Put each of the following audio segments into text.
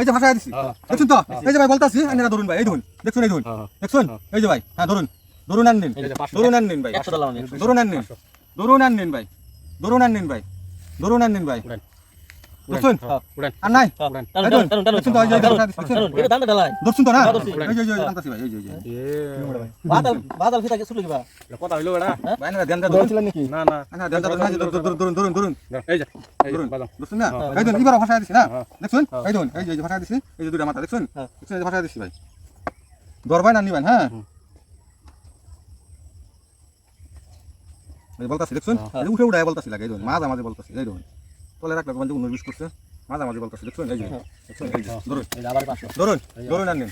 এই যে ভাষা দিছি। দেখুন তো এই যে ভাই বলতাছি আনেরা ধরুন ভাই এই ধরুন দেখুন এই ধরুন দেখুন এই যে ভাই হ্যাঁ ধরুন ধরুন আন নিন ধরুন আন নিন ভাই একশো আন আমি ধরুন আন নিন ধরুন আন নিন ভাই ধরুন আন নিন ভাই ধরুন আন নিন ভাই। দেখছুন আর নাই তো এই যে তো না হ্যাঁ, এই যে এই ভাই এই যে বাদাল বাদাল ফিতা কথা হইল ভাই না দেন নাকি না না না দেন এই যে এই এই ভাষা দিছি দেখছুন এই ধরুন এই যে ভাষা দিছি এই যে দুইটা মাথা দেখছুন হ্যাঁ। দেখছুন এই ভাষা দিছি ভাই ধরবেন না নিবেন হ্যাঁ বলতাছি দেখছুন উঠে উঠে বলতাছি লাগে এই ধরুন মাঝে মাঝে বলতাছি এই ধরুন তলে রাখলে মানে উনিশ বিশ করছে। মাঝে মাঝে বলতাছি দেখছুন? এই যে দেখছুন? এই যে ধরুন। ধরুন ধরুন আর নিন।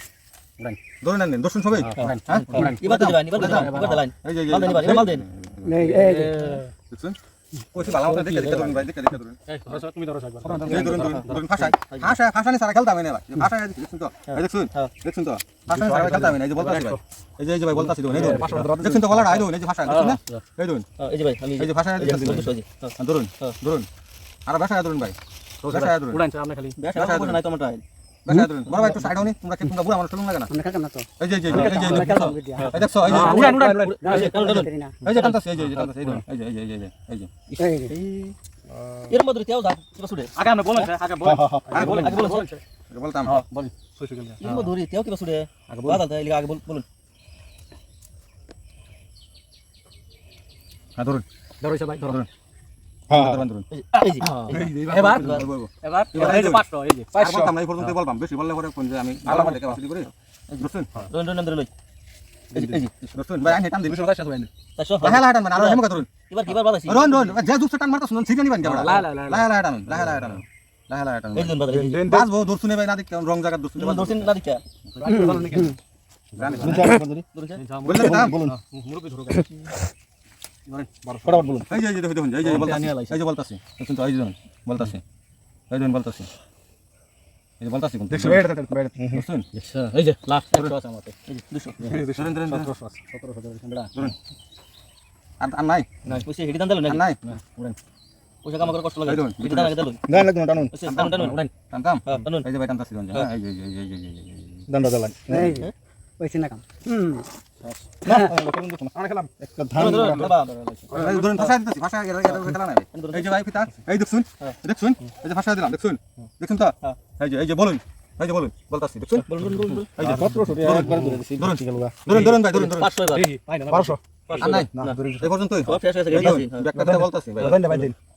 ধরুন আর নিন। দর্শন সবাই? হ্যাঁ এই যে। দেখছুন? দেখে ধরুন। ভাই দেখে দেখে ধরুন এই ধরো তুমি ধরো একবার এই ধরুন ধরুন ধরুন ফাঁসাই ফাঁসা ফাঁসানি সারা খেলতাম না ভাই ফাঁসাই দেখছুন তো এই দেখছুন হ্যাঁ। দেখছুন তো ফাঁসানি সারা খেলতাম না এই যে বলতাছি ভাই এই যে এই যে ভাই বলতাছি দেখুন এই ধরুন দেখছুন তো গলাটা এই ধরুন এই যে ফাঁসা দেখছুন না এই ধরুন হ্যাঁ, এই যে ভাই আমি এই যে ভাষায় এই যে দিতেছি ভাই। দুশো, এই যে, হ্যাঁ। হ্যাঁ, ধরুন হ্যাঁ। ধরুন আর ভাষায় ধরুন ভাই ভাষায় ধরুন উড়ান আপনি খালি বেশ, বাসায় আমার ধরুন। নাই তোমার টাইল। ভাষায় ধরুন বড় ভাই একটু সাইড হনি তোমরা কি তোমরা বুড়া মানুষ লাগে না এই যে এই যে এই যে, এই যে এই যে এই দেখছ এই যে উড়ান উড়ান এই যে, টানুন, টানুন। এই যে টানতাছি এই যে এই যে টানতাছি এই ধরুন এই যে এই যে এই যে এই যে এই যে এরম মধ্যে কেউ যা, কিবা ছুটে। আগে আপনি বলেন আগে বলেন আগে বলেন আগে বলুন। বলতাম বলেন সুইসু গেল এরম মধ্যে কেউ কিবা ছুটে। বাদাল তো, এই লিগা আগে বল- বলুন। হ্যাঁ ধরুন ধরো ভাই ধরো ধরুন হ্যাঁ ধরুন রং জায়গা দর্শনে না না বলুন মুরব্বি এই যে দেখুন দেখুন এই যে এই যে বলতাছি দেখুন এই যে বলতাছি এই যে বলতাছি এই যে বলতাছি কোন দেখছেন দেখছেন এই যে, লাস্ট একশো আছে আমার এই যে, দুশো। ধরুন ধরুন ধরুন আর আর নাই দান দিলো? নাই পয়সা কামাই করে কষ্ট লাগে। টানুন, হ্যাঁ, টানুন। এই যে ভাই টানতাছি হ্যাঁ এই যে এই যে এই যে এই বাবা। হ্যাঁ। বলুন বলুন বলতাছি দেখছুন বলুন, বলুন, ধরুন ধরুন হ্যাঁ। বলতাছি হ্যাঁ